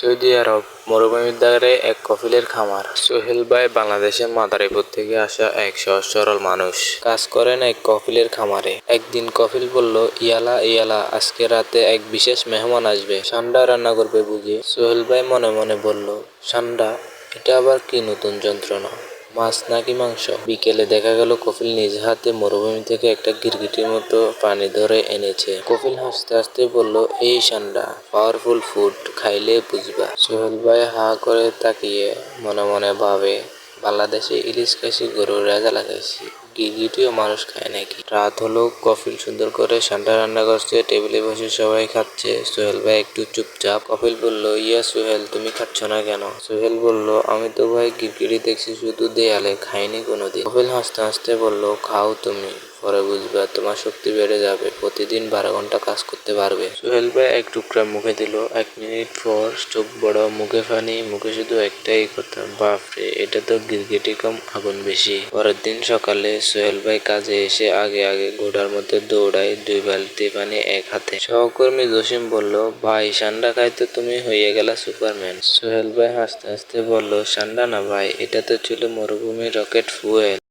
Saudi আরব মরুভূমির দ্বারে এক কফিলের খামার। সোহেল ভাই বাংলাদেশের মাদারীপুর থেকে আসা এক সহজ সরল মানুষ। কাজ করেন এক কফিলের খামারে। একদিন কফিল বলল, ইয়ালা ইয়ালা, আজকে রাতে এক বিশেষ মেহমান আসবে। সান্ডা রান্না করবে বুঝি? সোহেল ভাই মনে মনে বলল, সান্ডা, এটা আবার কি নতুন যন্ত্রণা? মাছ নাকি মাংস? বিকেলে দেখা গেল কপিল নিজ হাতে মরুভূমি থেকে একটা গিরগিটির মতো পানি ধরে এনেছে। কপিল হাসতে হাসতে বলল, এই সান্ডা পাওয়ারফুল ফুড খাইলে বুঝবা। সোহেল ভাই হা করে তাকিয়ে মনে মনে ভাবে, বাংলাদেশে ইলিশ খাইছি গরুর রাজা লাগাইছি। গিরগিটিও মানুষ খায় নাকি? রাত হলো, কফিল সুন্দর করে সান্ডা রান্না করছে, টেবিলে বসে সবাই খাচ্ছে। সোহেল ভাই একটু চুপচাপ। কপিল বলল, ইয়া সোহেল, তুমি খাচ্ছ না কেন? সোহেল বলল, আমি তো ভাই গিরগিটি দেখছি শুধু দেয়ালে, খাইনি কোনোদিন। কফিল হাসতে হাসতে বলল, খাও তুমি, পরে বুঝবে তোমার শক্তি বেড়ে যাবে, প্রতিদিন বারো ঘণ্টা কাজ করতে পারবে। সোহেল ভাই এক টুকরা মুখে দিল, এক মিনিট পর চোখ বড়, মুখে ফানি, মুখে শুধু একটাই কথা, বাপরে, এটা তো গিরগিটি কম, আগুন বেশি। পরের দিন সকালে সোহেল ভাই কাজে এসে আগে আগে ঘোড়ার মধ্যে দৌড়ায় দুই বালতি পানি এক হাতে। সহকর্মী জসিম বলল, ভাই, সান্ডা খাইতে তুমি হয়ে গেলা সুপারম্যান। সোহেল ভাই হাসতে হাসতে বলল, সান্ডা না ভাই, এটা তো ছিল মরুভূমির রকেট ফুয়েল।